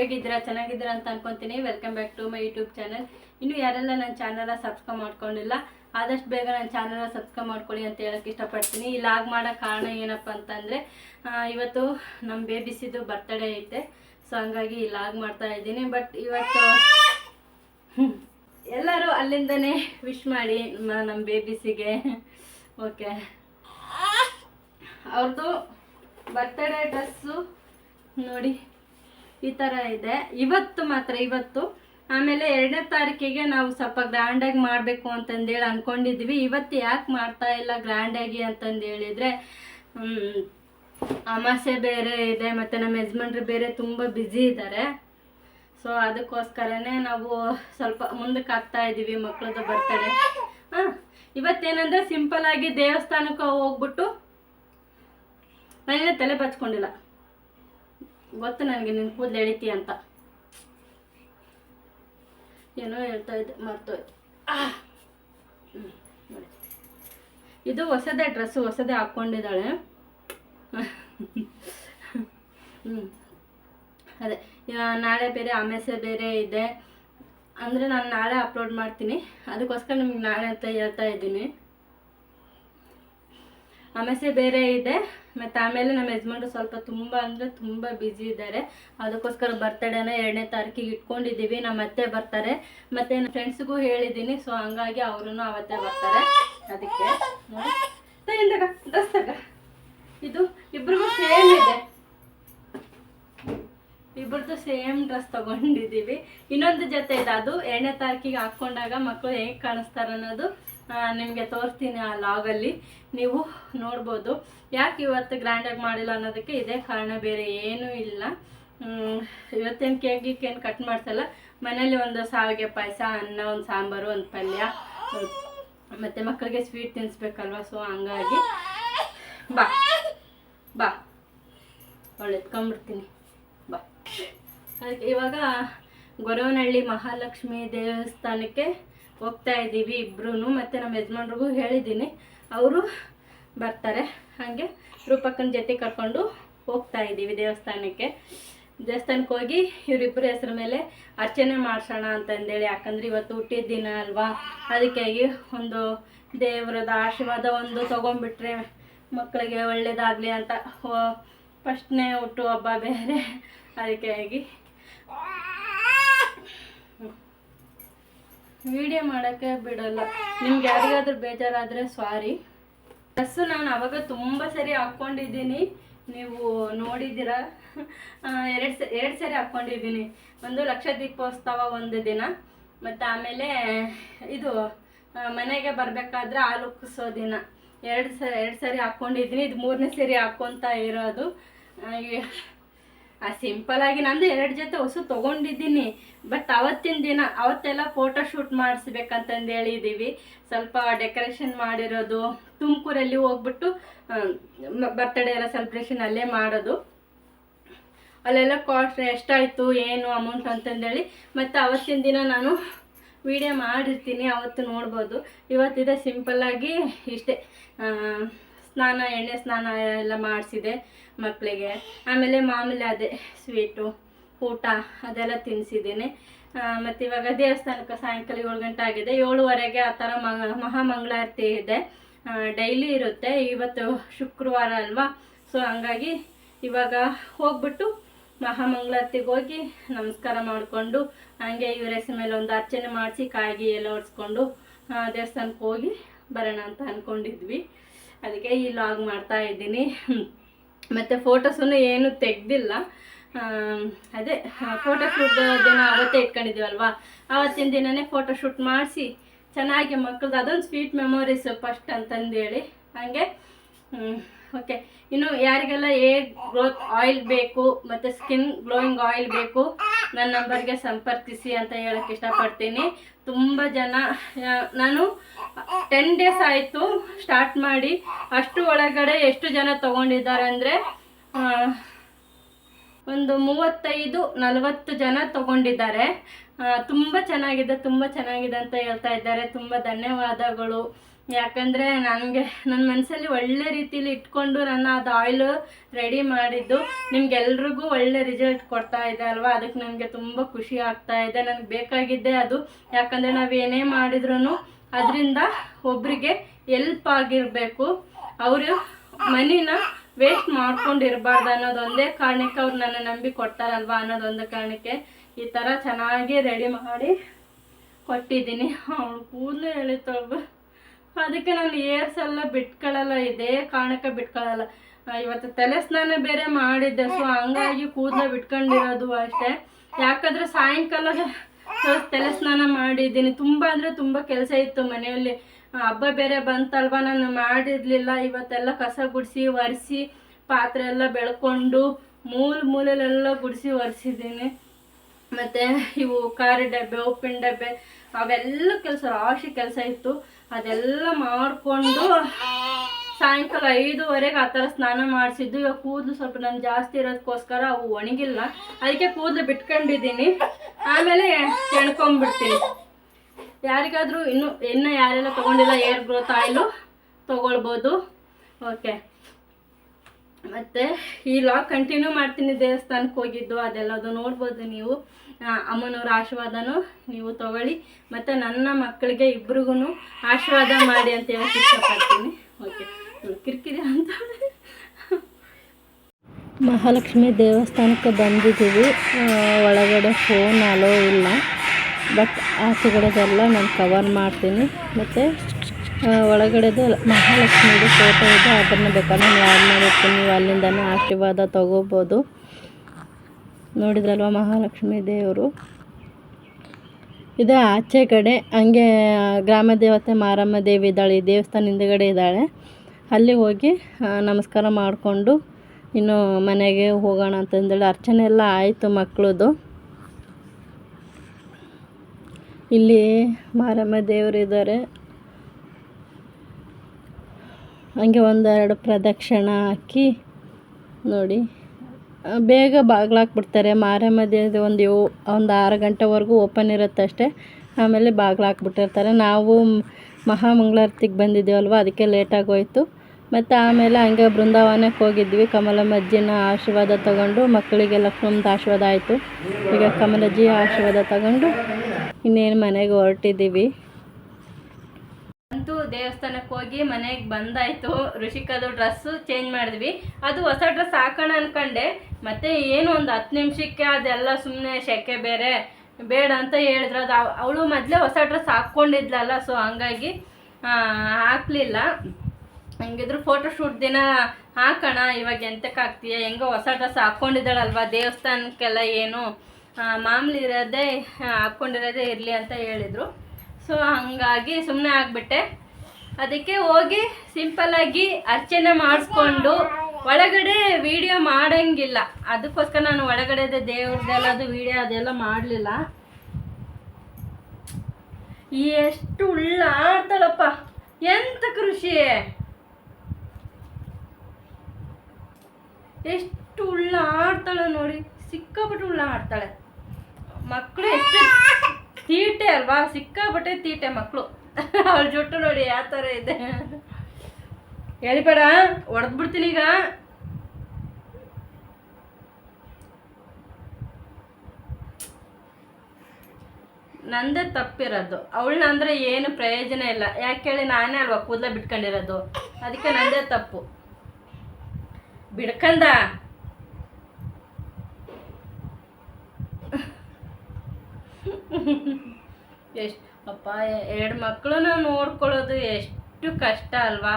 ಹೇಗಿದ್ದೀರಾ ಚೆನ್ನಾಗಿದ್ದೀರಾ ಅಂತ ಅನ್ಕೊಂತೀನಿ. Welcome back to my YouTube channel ಇನ್ನು ಯಾರೆಲ್ಲ ನನ್ನ ಚಾನಲ್ ಸಬ್ಸ್ಕ್ರೈಬ್ ಮಾಡ್ಕೊಂಡಿಲ್ಲ, ಆದಷ್ಟು ಬೇಗ ನನ್ನ ಚಾನಲ್ ಸಬ್ಸ್ಕ್ರೈಬ್ ಮಾಡ್ಕೊಳ್ಳಿ ಅಂತ ಹೇಳಕ್ಕೆ ಇಷ್ಟಪಡ್ತೀನಿ. ಈ ಲಾಗ್ ಮಾಡೋ ಕಾರಣ ಏನಪ್ಪ ಅಂತಂದರೆ ಇವತ್ತು ನಮ್ಮ ಬೇಬಿಸಿದು ಬರ್ತಡೇ ಐತೆ. ಸೊ ಹಂಗಾಗಿ ಈ ಲಾಗ್ ಮಾಡ್ತಾ ಇದ್ದೀನಿ. ಬಟ್ ಇವತ್ತು ಎಲ್ಲರೂ ಅಲ್ಲಿಂದನೇ ವಿಶ್ ಮಾಡಿ ನಮ್ಮ ಬೇಬಿಸಿಗೆ. ಓಕೆ ಅವ್ರದ್ದು ಬರ್ತಡೇ ಡ್ರೆಸ್ಸು ನೋಡಿ. ಈ ಥರ ಇದೆ. ಇವತ್ತು ಮಾತ್ರ, ಇವತ್ತು. ಆಮೇಲೆ ಎರಡನೇ ತಾರೀಕಿಗೆ ನಾವು ಸ್ವಲ್ಪ ಗ್ರ್ಯಾಂಡಾಗಿ ಮಾಡಬೇಕು ಅಂತಂದೇಳಿ ಅಂದ್ಕೊಂಡಿದ್ವಿ ಇವತ್ತು ಯಾಕೆ ಮಾಡ್ತಾ ಇಲ್ಲ ಗ್ರ್ಯಾಂಡಾಗಿ ಅಂತಂದು ಹೇಳಿದರೆ ಅಮಾಸೆ ಬೇರೆ ಇದೆ, ಮತ್ತು ನಮ್ಮ ಯಜಮಾನ್ರು ಬೇರೆ ತುಂಬ ಬ್ಯುಸಿ ಇದ್ದಾರೆ ಸೊ ಅದಕ್ಕೋಸ್ಕರನೇ ನಾವು ಸ್ವಲ್ಪ ಮುಂದಕ್ಕೆ ಆಗ್ತಾ ಇದ್ದೀವಿ ಮಕ್ಕಳದ್ದು ಬರ್ತಡೆ ಹಾಂ ಸಿಂಪಲ್ ಸಿಂಪಲ್ಲಾಗಿ ದೇವಸ್ಥಾನಕ್ಕೆ ಹೋಗ್ಬಿಟ್ಟು ನಾನೇನು ತಲೆ ಬಚ್ಕೊಂಡಿಲ್ಲ. ಗೊತ್ತು ನನಗೆ, ನಿನ್ನ ಕೂದಲು ಎಳಿತಿ ಅಂತ. ಏನೋ ಹೇಳ್ತಾ ಇದ್ದೆ ಮರ್ತೋಯ್ತು. ಇದು ಹೊಸದೇ ಡ್ರೆಸ್ಸು, ಹೊಸದೇ ಹಾಕ್ಕೊಂಡಿದ್ದಾಳೆ. ಹ್ಞೂ ಅದೇ ನಾಳೆ ಬೇರೆ ಆಮೇಸೆ ಬೇರೆ ಇದೆ. ಅಂದರೆ ನಾನು ನಾಳೆ ಅಪ್ಲೋಡ್ ಮಾಡ್ತೀನಿ. ಅದಕ್ಕೋಸ್ಕರ ನಿಮ್ಗೆ ನಾಳೆ ಅಂತ ಹೇಳ್ತಾ ಇದ್ದೀನಿ. ಅಮೆಸೆ ಬೇರೆ ಇದೆ, ಮತ್ತು ಆಮೇಲೆ ನಮ್ಮ ಯಜಮಾನ್ರು ಸ್ವಲ್ಪ ತುಂಬ ಅಂದರೆ ತುಂಬ ಬ್ಯುಸಿ ಇದ್ದಾರೆ. ಅದಕ್ಕೋಸ್ಕರ ಬರ್ತಡೇನ ಎರಡನೇ ತಾರೀಕಿಗೆ ಇಟ್ಕೊಂಡಿದ್ದೀವಿ, ನಮ್ಮ ಅತ್ತೆ ಬರ್ತಾರೆ. ಮತ್ತು ನನ್ನ ಫ್ರೆಂಡ್ಸ್ಗೂ ಹೇಳಿದ್ದೀನಿ ಸೊ ಹಂಗಾಗಿ ಅವರು ಅವತ್ತೇ ಬರ್ತಾರೆ. ಅದಕ್ಕೆ ತಗ ಇದು ಇಬ್ರಿಗೂ ಸೇಮ್ ಇದೆ. ಇಬ್ಬರದ್ದು ಸೇಮ್ ಡ್ರೆಸ್ ತಗೊಂಡಿದ್ದೀವಿ. ಇನ್ನೊಂದು ಜೊತೆ ಇದೆ, ಅದು ಎರಡನೇ ತಾರೀಕಿಗೆ ಹಾಕ್ಕೊಂಡಾಗ ಮಕ್ಕಳು ಹೇಗೆ ಕಾಣಿಸ್ತಾರೆ ಅನ್ನೋದು ನಿಮಗೆ ತೋರಿಸ್ತೀನಿ ಆ ಲಾಗಲ್ಲಿ ನೀವು ನೋಡ್ಬೋದು. ಯಾಕೆ ಇವತ್ತು ಗ್ರ್ಯಾಂಡಾಗಿ ಮಾಡಿಲ್ಲ ಅನ್ನೋದಕ್ಕೆ ಇದೇ ಕಾರಣ, ಬೇರೆ ಏನೂ ಇಲ್ಲ. ಇವತ್ತೇನು ಕೇಕ್ ಏನು ಕಟ್ ಮಾಡ್ಸಲ್ಲ. ಮನೇಲಿ ಒಂದು ಸಾವಿಗೆ ಪಾಯಸ, ಅನ್ನ, ಒಂದು ಸಾಂಬಾರು, ಒಂದು ಪಲ್ಯ ಮತ್ತು ಮಕ್ಕಳಿಗೆ ಸ್ವೀಟ್ ತಿನ್ನಿಸ್ಬೇಕಲ್ವ ಸೊ ಹಂಗಾಗಿ ಬಾ ಬಾ. ಒಳ್ಳೆ ಎತ್ಕೊಂಡ್ಬಿಡ್ತೀನಿ. ಬಾ. ಅದಕ್ಕೆ ಇವಾಗ ಗೊರವನಹಳ್ಳಿ ಮಹಾಲಕ್ಷ್ಮಿ ದೇವಸ್ಥಾನಕ್ಕೆ ಹೋಗ್ತಾ ಇದ್ದೀವಿ ಇಬ್ರು ಮತ್ತು ನಮ್ಮ ಯಜಮಾನ್ರಿಗೂ ಹೇಳಿದ್ದೀನಿ. ಅವರು ಬರ್ತಾರೆ. ಹಾಗೆ ರೂಪಕ್ಕನ ಜೊತೆ ಕರ್ಕೊಂಡು ಹೋಗ್ತಾ ಇದ್ದೀವಿ ದೇವಸ್ಥಾನಕ್ಕೆ. ದೇವಸ್ಥಾನಕ್ಕೆ ಹೋಗಿ ಇವರಿಬ್ಬರ ಹೆಸರು ಮೇಲೆ ಅರ್ಚನೆ ಮಾಡ್ಸೋಣ ಅಂತಂದೇಳಿ. ಯಾಕಂದ್ರೆ ಇವತ್ತು ಹುಟ್ಟಿದ ದಿನ ಅಲ್ವಾ? ಅದಕ್ಕಾಗಿ ಒಂದು ದೇವರದ ಆಶೀರ್ವಾದ ಒಂದು ತೊಗೊಂಡ್ಬಿಟ್ರೆ ಮಕ್ಕಳಿಗೆ ಒಳ್ಳೇದಾಗಲಿ ಅಂತ. ಫಸ್ಟ್ನೇ ಹುಟ್ಟು ಹಬ್ಬ ಬೇರೆ. ಅದಕ್ಕಾಗಿ ವಿಡಿಯೋ ಮಾಡೋಕ್ಕೆ ಬಿಡಲ್ಲ. ನಿಮ್ಗೆ ಯಾರಿಗಾದ್ರೂ ಬೇಜಾರಾದರೆ ಸಾರಿ ಡ್ರೆಸ್ಸು ನಾನು ಅವಾಗ ತುಂಬ ಸರಿ ಹಾಕ್ಕೊಂಡಿದ್ದೀನಿ. ನೀವು ನೋಡಿದ್ದೀರಾ? ಎರಡು ಸ, ಎರಡು ಸರಿ ಹಾಕ್ಕೊಂಡಿದ್ದೀನಿ. ಒಂದು ಲಕ್ಷ ದೀಪೋತ್ಸವ ಒಂದು ದಿನ. ಮತ್ತು ಆಮೇಲೆ ಇದು ಮನೆಗೆ ಬರಬೇಕಾದ್ರೆ ಹಾಲು ಉಕ್ಕಿಸೋ ದಿನ. ಎರಡು ಸ, ಎರಡು ಸರಿ ಹಾಕ್ಕೊಂಡಿದ್ದೀನಿ. ಇದು ಮೂರನೇ ಸರಿ ಹಾಕ್ಕೊತಾ ಇರೋದು. ಸಿಂಪಲ್ ಆಗಿ ನಂದು ಎರಡು ಜೊತೆ ಹೊಸು ತೊಗೊಂಡಿದ್ದೀನಿ. ಬಟ್ ಅವತ್ತಿನ ದಿನ ಅವತ್ತೆಲ್ಲ ಫೋಟೋ ಶೂಟ್ ಮಾಡಿಸ್ಬೇಕಂತಂದು ಹೇಳಿದ್ದೀವಿ ಸ್ವಲ್ಪ ಡೆಕೋರೇಷನ್ ಮಾಡಿರೋದು, ತುಮಕೂರಲ್ಲಿ ಹೋಗ್ಬಿಟ್ಟು ಬರ್ತಡೇ ಎಲ್ಲ ಸೆಲೆಬ್ರೇಷನ್ ಅಲ್ಲೇ ಮಾಡೋದು. ಅಲ್ಲೆಲ್ಲ ಕಾಸ್ಟ್ ಎಷ್ಟಾಯಿತು, ಏನು ಅಮೌಂಟ್ ಅಂತಂದೇಳಿ ಮತ್ತು ಅವತ್ತಿನ ದಿನ ನಾನು ವಿಡಿಯೋ ಮಾಡಿರ್ತೀನಿ, ಅವತ್ತು ನೋಡ್ಬೋದು. ಇವತ್ತಿದೆ ಸಿಂಪಲ್ಲಾಗಿ ಇಷ್ಟೇ. ಸ್ನಾನ, ಎಣ್ಣೆ ಸ್ನಾನ ಎಲ್ಲ ಮಾಡಿಸಿದೆ ಮಕ್ಕಳಿಗೆ ಆಮೇಲೆ ಮಾಮೂಲಿ ಅದೇ ಸ್ವೀಟು ಊಟ ಅದೆಲ್ಲ ತಿನ್ನಿಸಿದ್ದೀನಿ ಮತ್ತು ಇವಾಗ ದೇವಸ್ಥಾನಕ್ಕೆ ಸಾಯಂಕಾಲ ಏಳು ಗಂಟೆ ಆಗಿದೆ. ಏಳುವರೆಗೆ ಆ ಥರ ಮಹಾಮಂಗಳಾರತಿ ಇದೆ. ಡೈಲಿ ಇರುತ್ತೆ. ಇವತ್ತು ಶುಕ್ರವಾರ ಅಲ್ವಾ? ಸೊ ಹಂಗಾಗಿ ಇವಾಗ ಹೋಗ್ಬಿಟ್ಟು ಮಹಾಮಂಗಳಾರತಿಗೆ ಹೋಗಿ ನಮಸ್ಕಾರ ಮಾಡಿಕೊಂಡು, ಹಂಗೆ ಇವರ ಹೆಸರು ಮೇಲೆ ಒಂದು ಅರ್ಚನೆ ಮಾಡಿಸಿ ಕಾಯಿಗೆ ಎಲ್ಲ ಒರೆಸ್ಕೊಂಡು ದೇವಸ್ಥಾನಕ್ಕೆ ಹೋಗಿ ಬರೋಣ ಅಂತ ಅಂದ್ಕೊಂಡಿದ್ವಿ ಅದಕ್ಕೆ ಈ ಲಾಗ್ ಮಾಡ್ತಾ ಇದ್ದೀನಿ. ಮತ್ತು ಫೋಟೋಸನ್ನು ಏನು ತೆಗೆದಿಲ್ಲ. ಅದೇ ಫೋಟೋ ಶೂಟ್ ದಿನ ಅವತ್ತೇ ಇಟ್ಕೊಂಡಿದ್ದೀವಲ್ವಾ? ಆವತ್ತಿನ ದಿನನೇ ಫೋಟೋ ಶೂಟ್ ಮಾಡಿಸಿ ಚೆನ್ನಾಗಿ ಮಕ್ಕಳದ್ದು ಅದೊಂದು ಸ್ವೀಟ್ ಮೆಮೊರೀಸ್ ಫಸ್ಟ್ ಅಂತಂದೇಳಿ. ಹಾಗೆ ಓಕೆ ಇನ್ನು ಯಾರಿಗೆಲ್ಲ ಏರ್ ಗ್ರೋತ್ ಆಯಿಲ್ ಬೇಕು ಮತ್ತು ಸ್ಕಿನ್ ಗ್ಲೋಯಿಂಗ್ ಆಯಿಲ್ ಬೇಕು, ನನ್ನ ನಂಬರ್ಗೆ ಸಂಪರ್ಕಿಸಿ ಅಂತ ಹೇಳಕ್ಕೆ ಇಷ್ಟಪಡ್ತೀನಿ. ತುಂಬ ಜನ ನಾನು ಟೆನ್ ಡೇಸ್ ಆಯಿತು ಸ್ಟಾರ್ಟ್ ಮಾಡಿ, ಅಷ್ಟು ಒಳಗಡೆ ಎಷ್ಟು ಜನ ತೊಗೊಂಡಿದ್ದಾರೆ ಅಂದರೆ ಒಂದು ಮೂವತ್ತೈದು, ನಲವತ್ತು ಜನ ತಗೊಂಡಿದ್ದಾರೆ. ತುಂಬ ಚೆನ್ನಾಗಿದೆ ತುಂಬ ಚೆನ್ನಾಗಿದೆ ಅಂತ ಹೇಳ್ತಾ ಇದ್ದಾರೆ. ತುಂಬ ಧನ್ಯವಾದಗಳು. ಯಾಕಂದರೆ ನನಗೆ ನನ್ನ ಮನಸ್ಸಲ್ಲಿ ಒಳ್ಳೆ ರೀತಿಲಿ ಇಟ್ಕೊಂಡು ನನ್ನ ಅದು ಆಯಿಲ್ ರೆಡಿ ಮಾಡಿದ್ದು ನಿಮ್ಗೆಲ್ರಿಗೂ ಒಳ್ಳೆ ರಿಸಲ್ಟ್ ಕೊಡ್ತಾ ಇದೆ ಅಲ್ವಾ? ಅದಕ್ಕೆ ನನಗೆ ತುಂಬ ಖುಷಿ ಆಗ್ತಾ ಇದೆ. ನನಗೆ ಬೇಕಾಗಿದ್ದೆ ಅದು. ಯಾಕಂದರೆ ನಾವು ಏನೇ ಮಾಡಿದ್ರೂ ಅದರಿಂದ ಒಬ್ಬರಿಗೆ ಎಲ್ಪ್ ಆಗಿರಬೇಕು. ಅವರು ಮನಿನ ವೇಸ್ಟ್ ಮಾಡ್ಕೊಂಡು ಇರಬಾರ್ದು ಅನ್ನೋದೊಂದೇ ಕಾರಣಕ್ಕೆ ಅವ್ರು ನನ್ನ ನಂಬಿ ಕೊಡ್ತಾರಲ್ವಾ ಅನ್ನೋದೊಂದೇ ಕಾರಣಕ್ಕೆ ಈ ಥರ ಚೆನ್ನಾಗಿ ರೆಡಿ ಮಾಡಿ ಕೊಟ್ಟಿದ್ದೀನಿ. ಅವಳು ಕೂದಲು ಎಳಿತಾಳು ಅದಕ್ಕೆ ನಾನು ಏರ್ಸ್ ಎಲ್ಲ ಬಿಟ್ಕೊಳ್ಳಲ್ಲ, ಇದೇ ಕಾರಣಕ್ಕೆ ಬಿಟ್ಕೊಳ್ಳಲ್ಲ. ಇವತ್ತು ತಲೆ ಸ್ನಾನ ಬೇರೆ ಮಾಡಿದ್ದೆ ಸೊ ಹಂಗಾಗಿ ಕೂದಲ ಬಿಟ್ಕೊಂಡಿರೋದು ಅಷ್ಟೇ. ಯಾಕಂದ್ರೆ ಸಾಯಂಕಾಲ ತಲೆ ಸ್ನಾನ ಮಾಡಿದ್ದೀನಿ. ತುಂಬ ಅಂದರೆ ತುಂಬ ಕೆಲಸ ಇತ್ತು ಮನೆಯಲ್ಲಿ. ಹಬ್ಬ ಬೇರೆ ಬಂತಲ್ವ, ನಾನು ಮಾಡಿರಲಿಲ್ಲ. ಇವತ್ತೆಲ್ಲ ಕಸ ಗುಡಿಸಿ, ಒರೆಸಿ, ಪಾತ್ರೆ ಎಲ್ಲ ಬೆಳ್ಕೊಂಡು ಮೂಲ ಮೂಲೆಲೆಲ್ಲ ಗುಡಿಸಿ ಒರೆಸಿದ್ದೀನಿ. ಮತ್ತು ಇವು ಖಾರ ಡಬ್ಬೆ, ಉಪ್ಪಿನ ಡಬ್ಬೆ, ಅವೆಲ್ಲ ಕೆಲಸ, ರಾಶಿ ಕೆಲಸ ಇತ್ತು. ಅದೆಲ್ಲ ಮಾಡಿಕೊಂಡು ಸಾಯಂಕಾಲ ಐದುವರೆಗೆ ಆ ಥರ ಸ್ನಾನ ಮಾಡಿಸಿದ್ದು. ಇವಾಗ ಕೂದಲು ಸ್ವಲ್ಪ ನಾನು ಜಾಸ್ತಿ ಇರೋದಕ್ಕೋಸ್ಕರ ಅವು ಒಣಗಿಲ್ಲ. ಅದಕ್ಕೆ ಕೂದಲು ಬಿಟ್ಕೊಂಡಿದ್ದೀನಿ. ಆಮೇಲೆ ಎಣ್ಕೊಂಬಿಡ್ತೀನಿ. ಯಾರಿಗಾದರೂ ಇನ್ನೂ ಇನ್ನೂ ಯಾರೆಲ್ಲ ತೊಗೊಂಡಿಲ್ಲ, ಏರ್ ಗ್ರೋತ್ ಆಯಿಲು ತೊಗೊಳ್ಬೋದು. ಓಕೆ. ಮತ್ತು ಈ ಲಾಗ್ ಕಂಟಿನ್ಯೂ ಮಾಡ್ತೀನಿ ದೇವಸ್ಥಾನಕ್ಕೆ ಹೋಗಿದ್ದು, ಅದೆಲ್ಲದು ನೋಡ್ಬೋದು ನೀವು. ಅಮ್ಮನವ್ರ ಆಶೀರ್ವಾದನೂ ನೀವು ತಗೊಳ್ಳಿ. ಮತ್ತು ನನ್ನ ಮಕ್ಕಳಿಗೆ ಇಬ್ರಿಗೂ ಆಶೀರ್ವಾದ ಮಾಡಿ ಅಂತ ಹೇಳಕ್ಕೆ ಇಷ್ಟಪಡ್ತೀನಿ. ಓಕೆ ಕಿರಿಕಿರಿ ಅಂತ. ಮಹಾಲಕ್ಷ್ಮಿ ದೇವಸ್ಥಾನಕ್ಕೆ ಬಂದಿದ್ದೀವಿ. ಒಳಗಡೆ ಫೋನ್ ಅಲೋ ಇಲ್ಲ. ಬಟ್ ಆಚೆಗಡೆದೆಲ್ಲ ನಾನು ಕವರ್ ಮಾಡ್ತೀನಿ. ಮತ್ತು ಒಳಗಡೆದು ಮಹಾಲಕ್ಷ್ಮಿದು ಫೋಟೋ ಇದೆ. ಅದನ್ನು ಬೇಕಾದ್ರೆ ನಾನು ಆ್ಯಡ್ ಮಾಡಿರ್ತೀನಿ. ನೀವು ಅಲ್ಲಿಂದನೇ ಆಶೀರ್ವಾದ ತಗೋಬೋದು. ನೋಡಿದ್ರಲ್ವ ಮಹಾಲಕ್ಷ್ಮಿ ದೇವರು? ಇದು ಆಚೆ ಕಡೆ, ಹಂಗೆ ಗ್ರಾಮ ದೇವತೆ ಮಾರಮ್ಮ ದೇವಿ ಇದ್ದಾಳೆ, ಈ ದೇವಸ್ಥಾನ ಹಿಂದುಗಡೆ ಇದ್ದಾಳೆ. ಅಲ್ಲಿ ಹೋಗಿ ನಮಸ್ಕಾರ ಮಾಡಿಕೊಂಡು, ಇನ್ನು ಮನೆಗೆ ಹೋಗೋಣ ಅಂತಂದೇಳಿ ಅರ್ಚನೆ ಎಲ್ಲ ಆಯಿತು ಮಕ್ಕಳದು ಇಲ್ಲಿ ಮಾರಮ್ಮ ದೇವರು ಇದ್ದಾರೆ. ಹಂಗೆ ಒಂದೆರಡು ಪ್ರದಕ್ಷಿಣ ಹಾಕಿ ನೋಡಿ. ಬೇಗ ಬಾಗ್ಲು ಹಾಕ್ಬಿಡ್ತಾರೆ ಮಾರಮ್ಮ ದೇವ್ರದ್ದು ಒಂದು ಯೋ, ಒಂದು ಆರು ಗಂಟೆವರೆಗೂ ಓಪನ್ ಇರುತ್ತೆ ಅಷ್ಟೇ. ಆಮೇಲೆ ಬಾಗ್ಲು ಹಾಕ್ಬಿಟ್ಟಿರ್ತಾರೆ ನಾವು ಮಹಾಮಂಗಳಾರತಿಗೆ ಬಂದಿದ್ದೀವಲ್ವ, ಅದಕ್ಕೆ ಲೇಟಾಗಿ ಹೋಯಿತು ಮತ್ತು ಆಮೇಲೆ ಹಂಗೆ ಬೃಂದಾವನಕ್ಕೆ ಹೋಗಿದ್ವಿ. ಕಮಲಮ್ಮಜ್ಜಿನ ಆಶೀರ್ವಾದ ತಗೊಂಡು ಮಕ್ಕಳಿಗೆ ಲಕ್ಷ್ಮಮ್ಮದ ಆಶೀರ್ವಾದ ಆಯಿತು. ಈಗ ಕಮಲಜ್ಜಿ ಆಶೀರ್ವಾದ ತಗೊಂಡು ಇನ್ನೇನು ಮನೆಗೆ ಹೊರಟಿದ್ದೀವಿ. ಅಂತೂ ದೇವಸ್ಥಾನಕ್ಕೆ ಹೋಗಿ ಮನೆಗೆ ಬಂದಾಯ್ತು. ಋಷಿಕದು ಡ್ರೆಸ್ಸು ಚೇಂಜ್ ಮಾಡಿದ್ವಿ. ಅದು ಹೊಸ ಡ್ರೆಸ್ ಹಾಕೋಣ ಅನ್ಕೊಂಡೆ. ಮತ್ತೆ ಏನು ಒಂದು ಹತ್ತು ನಿಮಿಷಕ್ಕೆ ಅದೆಲ್ಲ ಸುಮ್ಮನೆ ಶೆಕೆ ಬೇರೆ. ಬೇಡ ಅಂತ ಹೇಳಿದ್ರು. ಅದು ಅವಳು ಮೊದಲೇ ಹೊಸ ಡ್ರೆಸ್ ಹಾಕ್ಕೊಂಡಿದ್ಲಲ್ಲ ಸೊ ಹಂಗಾಗಿ ಹಾಕಲಿಲ್ಲ. ಹಂಗಿದ್ರು ಫೋಟೋ ಶೂಟ್ ದಿನ ಹಾಕೋಣ. ಇವಾಗ ಎಂತಕ್ಕೆ ಹಾಕ್ತೀಯ ಹೆಂಗೋ ಹೊಸ ಡ್ರೆಸ್ ಹಾಕ್ಕೊಂಡಿದ್ದಾಳಲ್ವಾ? ದೇವಸ್ಥಾನಕ್ಕೆಲ್ಲ ಏನು? ಮಾಮೂಲಿ ಇರೋದೇ, ಹಾಕ್ಕೊಂಡಿರೋದೇ ಇರಲಿ ಅಂತ ಹೇಳಿದರು. ಸೊ ಹಂಗಾಗಿ ಸುಮ್ಮನೆ ಆಗಿಬಿಟ್ಟೆ. ಅದಕ್ಕೆ ಹೋಗಿ ಸಿಂಪಲ್ಲಾಗಿ ಅರ್ಚನೆ ಮಾಡಿಸ್ಕೊಂಡು ಒಳಗಡೆ ವಿಡಿಯೋ ಮಾಡಂಗಿಲ್ಲ. ಅದಕ್ಕೋಸ್ಕರ ನಾನು ಒಳಗಡೆದೆ ದೇವ್ರದ್ದೆಲ್ಲದು ವಿಡಿಯೋ ಅದೆಲ್ಲ ಮಾಡಲಿಲ್ಲ. ಎಷ್ಟು ಉಳ್ಳಾಡ್ತಾಳಪ್ಪ. ಎಂತ ಕೃಷಿ. ಎಷ್ಟು ಉಳ್ಳ ಆಡ್ತಾಳೆ ನೋಡಿ. ಸಿಕ್ಕಾಪಟ್ಟೆ ಉಳ್ಳ ಆಡ್ತಾಳೆ ಮಕ್ಕಳು ಎಷ್ಟು ತೀಟೆ ಅಲ್ವಾ? ಸಿಕ್ಕಾಪಟ್ಟೆ ತೀಟೆ ಮಕ್ಕಳು ಅವಳ ಜುಟ್ಟು ನೋಡಿ ಯಾವ ಥರ ಇದೆ. ಒಡೆದು ಬಿಡ್ತೀನಿ ಈಗ. ನಂದೇ ತಪ್ಪಿರೋದು. ಅವಳನ್ನ ಅಂದ್ರೆ ಏನು ಪ್ರಯೋಜನ ಇಲ್ಲ. ಯಾಕೆ ಹೇಳಿ ನಾನೇ ಅಲ್ವಾ ಕೂದಲ ಬಿಟ್ಕೊಂಡಿರೋದು. ಅದಕ್ಕೆ ನಂದೇ ತಪ್ಪು. ಬಿಡ್ಕಂದ ಎಷ್ಟು ಅಪ್ಪ ಎರಡು ಮಕ್ಕಳನ್ನ ನೋಡ್ಕೊಳ್ಳೋದು ಎಷ್ಟು ಕಷ್ಟ ಅಲ್ವಾ?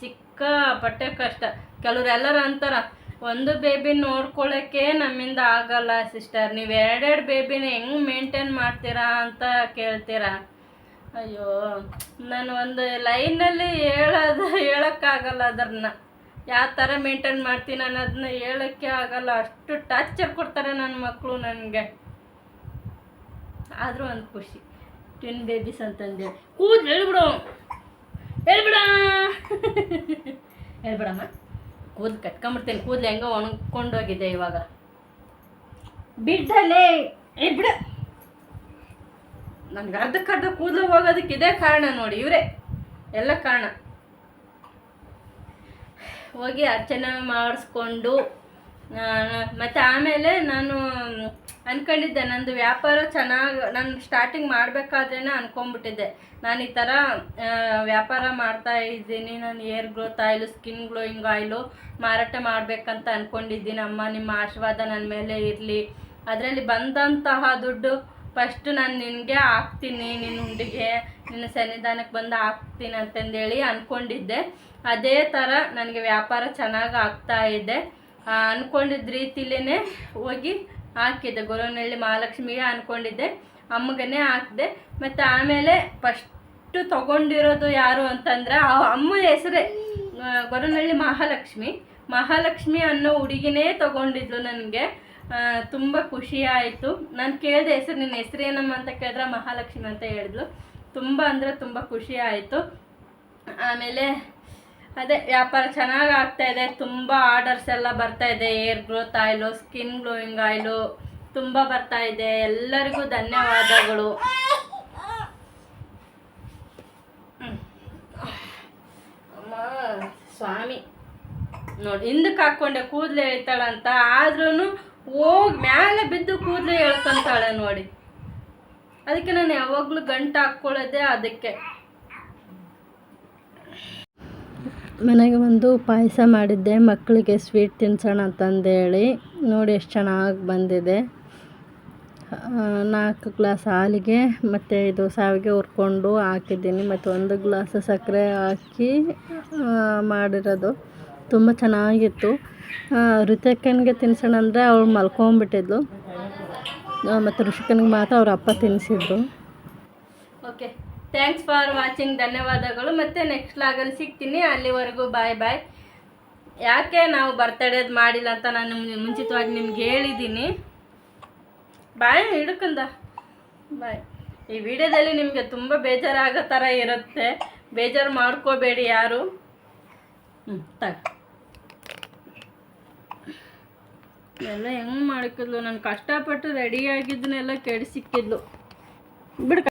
ಸಿಕ್ಕಾಪಟ್ಟೆ ಕಷ್ಟ. ಕೆಲವ್ರು ಎಲ್ಲರೂ ಅಂತಾರ, ಒಂದು ಬೇಬಿ ನೋಡ್ಕೊಳ್ಳೋಕ್ಕೆ ನಮ್ಮಿಂದ ಆಗಲ್ಲ ಸಿಸ್ಟರ್ ನೀವು ಎರಡೆರಡು ಬೇಬಿನ ಹೆಂಗೆ ಮೇಂಟೈನ್ ಮಾಡ್ತೀರಾ ಅಂತ ಕೇಳ್ತೀರಾ? ಅಯ್ಯೋ, ನಾನು ಒಂದು ಲೈನಲ್ಲಿ ಹೇಳೋದು, ಹೇಳೋಕ್ಕಾಗಲ್ಲ ಅದನ್ನ ಯಾವ ಥರ ಮೇಂಟೈನ್ ಮಾಡ್ತೀನಿ ಅನ್ನೋದನ್ನ ಹೇಳೋಕ್ಕೆ ಆಗಲ್ಲ. ಅಷ್ಟು ಟಚ್ ಕೊಡ್ತಾರೆ ನನ್ನ ಮಕ್ಕಳು ನನಗೆ. ಆದರೂ ಒಂದು ಖುಷಿ. ಟ್ವಿನ್ ಬೇಬೀಸ್ ಅಂತಂದೆ. ಕೂದಲು ಹೇಳ್ಬಿಡು. ಹೇಳ್ಬಿಡ. ಹೇಳ್ಬಿಡಮ್ಮ. ಕೂದಲು ಕಟ್ಕೊಂಬಿಡ್ತೇನೆ. ಕೂದಲು ಹೆಂಗೋ ಹೋಗಿದೆ ಇವಾಗ. ಬಿಡ್ಡಲೇ ಹೇಳ್ಬಿಡ ನನ್ಗೆ ಅರ್ಧಕ್ಕರ್ಧ ಕೂದಲು ಹೋಗೋದಕ್ಕೆ ಇದೇ ಕಾರಣ ನೋಡಿ, ಇವರೇ. ಎಲ್ಲ ಕಾರಣ. ಹೋಗಿ ಅರ್ಚನೆ ಮಾಡಿಸ್ಕೊಂಡು ಮತ್ತು ಆಮೇಲೆ ನಾನು ಅನ್ಕೊಂಡಿದ್ದೆ, ನಂದು ವ್ಯಾಪಾರ ಚೆನ್ನಾಗಿ, ನಾನು ಸ್ಟಾರ್ಟಿಂಗ್ ಮಾಡಬೇಕಾದ್ರೇ ಅನ್ಕೊಂಡ್ಬಿಟ್ಟಿದ್ದೆ. ನಾನು ಈ ಥರ ವ್ಯಾಪಾರ ಮಾಡ್ತಾ ಇದ್ದೀನಿ, ನಾನು hair growth oil skin glowing oil ಮಾರಾಟ ಮಾಡಬೇಕಂತ ಅಂದ್ಕೊಂಡಿದ್ದೀನಿ ಅಮ್ಮ, ನಿಮ್ಮ ಆಶೀರ್ವಾದ ನನ್ನ ಮೇಲೆ ಇರಲಿ. ಅದರಲ್ಲಿ ಬಂದಂತಹ ದುಡ್ಡು ಫಸ್ಟ್ ನಾನು ನಿನಗೆ ಹಾಕ್ತೀನಿ ನಿನ್ನ ಹುಂಡಿಗೆ, ನಿನ್ನ ಸನ್ನಿಧಾನಕ್ಕೆ ಬಂದು ಹಾಕ್ತೀನಿ ಅಂತಂದೇಳಿ ಅಂದ್ಕೊಂಡಿದ್ದೆ ಅದೇ ಥರ ನನಗೆ ವ್ಯಾಪಾರ ಚೆನ್ನಾಗಿ ಆಗ್ತಾ ಇದೆ. ಅಂದ್ಕೊಂಡಿದ್ದ ರೀತಿಲೇ ಹೋಗಿ ಹಾಕಿದ್ದೆ. ಗೊರವನಹಳ್ಳಿ ಮಹಾಲಕ್ಷ್ಮಿಗೆ ಅಂದ್ಕೊಂಡಿದ್ದೆ ಅಮ್ಮಗನೇ ಹಾಕಿದೆ. ಮತ್ತು ಆಮೇಲೆ ಫಸ್ಟು ತೊಗೊಂಡಿರೋದು ಯಾರು ಅಂತಂದ್ರೆ ಆ ಅಮ್ಮ ಹೆಸರೇ ಗೊರವನಹಳ್ಳಿ ಮಹಾಲಕ್ಷ್ಮಿ. ಮಹಾಲಕ್ಷ್ಮಿ ಅನ್ನೋ ಹುಡುಗಿನೇ ತಗೊಂಡಿದ್ಲು ನನಗೆ. ತುಂಬ ಖುಷಿ ಆಯಿತು. ನಾನು ಕೇಳಿದೆ, ಹೆಸರು ನಿನ್ನ ಹೆಸರು ಏನಮ್ಮ ಅಂತ ಕೇಳಿದ್ರೆ ಮಹಾಲಕ್ಷ್ಮಿ ಅಂತ ಹೇಳಿದ್ಲು. ತುಂಬ ಅಂದರೆ ತುಂಬ ಖುಷಿ ಆಯಿತು. ಆಮೇಲೆ ಅದೇ ವ್ಯಾಪಾರ ಚೆನ್ನಾಗಿ ಆಗ್ತಾ ಇದೆ. ತುಂಬ ಆರ್ಡರ್ಸ್ ಎಲ್ಲ ಬರ್ತಾ ಇದೆ. Hair growth oil skin glowing oil, ತುಂಬ ಬರ್ತಾ ಇದೆ. ಎಲ್ಲರಿಗೂ ಧನ್ಯವಾದಗಳು. ಸ್ವಾಮಿ. ನೋಡಿ, ಹಿಂದಕ್ಕೆ ಹಾಕ್ಕೊಂಡೆ ಕೂದಲು ಹೇಳ್ತಾಳಂತ ಆದ್ರೂ ಹೋಗಿ ಮ್ಯಾಲೆ ಬಿದ್ದು ಕೂದಲು ಹೇಳ್ಕೊಂತಾಳೆ ನೋಡಿ. ಅದಕ್ಕೆ ನಾನು ಯಾವಾಗಲೂ ಗಂಟು ಹಾಕ್ಕೊಳ್ಳೋದೆ ಅದಕ್ಕೆ. ಮನೆಗೆ ಒಂದು ಪಾಯಸ ಮಾಡಿದ್ದೆ, ಮಕ್ಕಳಿಗೆ ಸ್ವೀಟ್ ತಿನ್ಸೋಣ ಅಂತಂದೇಳಿ. ನೋಡಿ ಎಷ್ಟು ಚೆನ್ನಾಗಿ ಬಂದಿದೆ. ನಾಲ್ಕು ಗ್ಲಾಸ್ ಹಾಲಿಗೆ ಮತ್ತು ಇದು ಸಾವಿಗೆ ಹುರ್ಕೊಂಡು ಹಾಕಿದ್ದೀನಿ. ಮತ್ತು ಒಂದು ಗ್ಲಾಸ್ ಸಕ್ಕರೆ ಹಾಕಿ ಮಾಡಿರೋದು. ತುಂಬ ಚೆನ್ನಾಗಿತ್ತು. ಋತಕ್ಕನಿಗೆ ತಿನ್ಸೋಣ ಅಂದರೆ ಅವಳು ಮಲ್ಕೊಂಬಿಟ್ಟಿದ್ಲು. ಮತ್ತು ಋಷಿಕನಿಗೆ ಮಾತ್ರ ಅವ್ರ ಅಪ್ಪ ತಿನ್ನಿಸಿದ್ರು ಓಕೆ ಥ್ಯಾಂಕ್ಸ್ ಫಾರ್ ವಾಚಿಂಗ್ ಧನ್ಯವಾದಗಳು. ಮತ್ತು ನೆಕ್ಸ್ಟ್ ಲಾಗಲ್ಲಿ ಸಿಗ್ತೀನಿ. ಅಲ್ಲಿವರೆಗೂ ಬಾಯ್ ಬಾಯ್ ಯಾಕೆ ನಾವು ಬರ್ತಡೇದು ಮಾಡಿಲ್ಲ ಅಂತ ನಾನು ಮುಂಚಿತವಾಗಿ ನಿಮ್ಗೆ ಹೇಳಿದ್ದೀನಿ. ಬಾಯ್ ಹಿಡ್ಕಂದ ಬಾಯ್. ಈ ವಿಡಿಯೋದಲ್ಲಿ ನಿಮಗೆ ತುಂಬ ಬೇಜಾರಾಗೋ ಥರ ಇರುತ್ತೆ. ಬೇಜಾರು ಮಾಡ್ಕೋಬೇಡಿ ಯಾರು. ಹ್ಞೂ ಎಲ್ಲ ಹೆಂಗೆ ಮಾಡ್ಕಿದ್ಲು? ನಾನು ಕಷ್ಟಪಟ್ಟು ರೆಡಿಯಾಗಿದ್ದನ್ನೆಲ್ಲ ಕೆಡಿಸಿಕ್ಕಿದ್ಲು. ಬಿಡ್ಕ